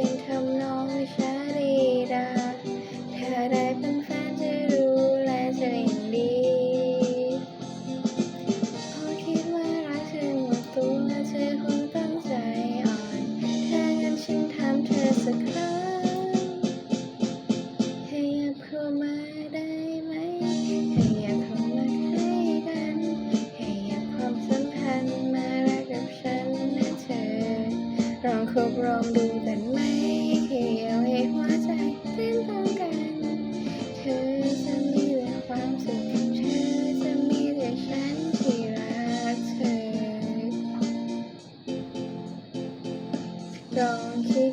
เป็นทำนองวิชาดีดาถ้าได้เป็นแฟนจะรู้แลเธออย่างดีพอคิดว่ารักเธอหมดตัวเธอคงตั้งใจอ่อนถ้างั้นฉันถามเธอสักครั้งให้ยับเข้ามาได้ไหมให้ยับเข้ามาให้กันให้ยับความสัมพันธ์มารักกับฉันและเธอลองคบลองดู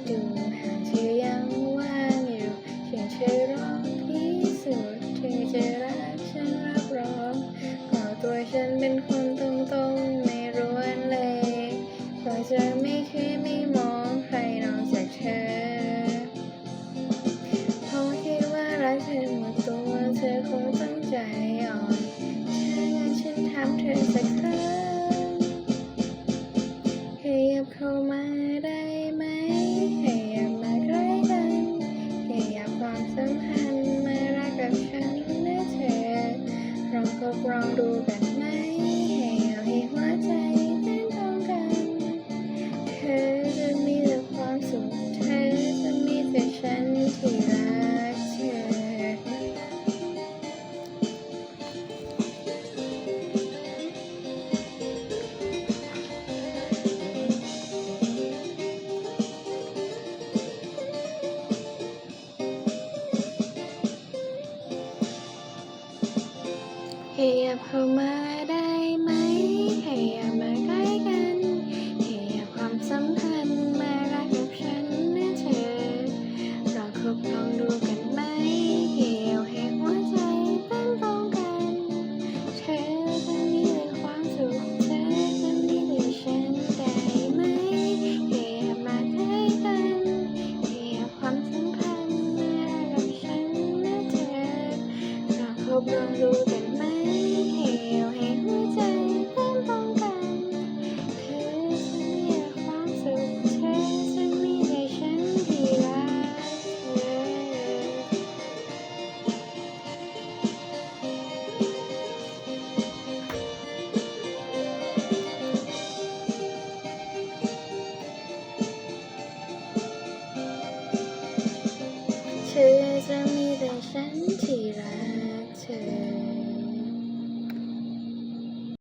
ดูเธอยังว่างอยู่เพียงเธอรองพิสูจน์เธอจะรักฉันรับรองก็ตัวฉันเป็นคนตรงๆไม่ร้วนเลยก็จะไม่เคยไม่มองใครนอกจากเธอเพราะคิดว่ารักเธอหมดตัวเธอคงต้องใจอ่อนถ้างั้นฉันถามเธอสักครั้ง บลองดูกันไหมให้เอาให้หัวใจเต้นตรงกันเธอจะมีแต่ความสุขเธอจะมีแต่ฉันที่รักเธอเธอจะมีแต่ฉันที่รัก Cheers.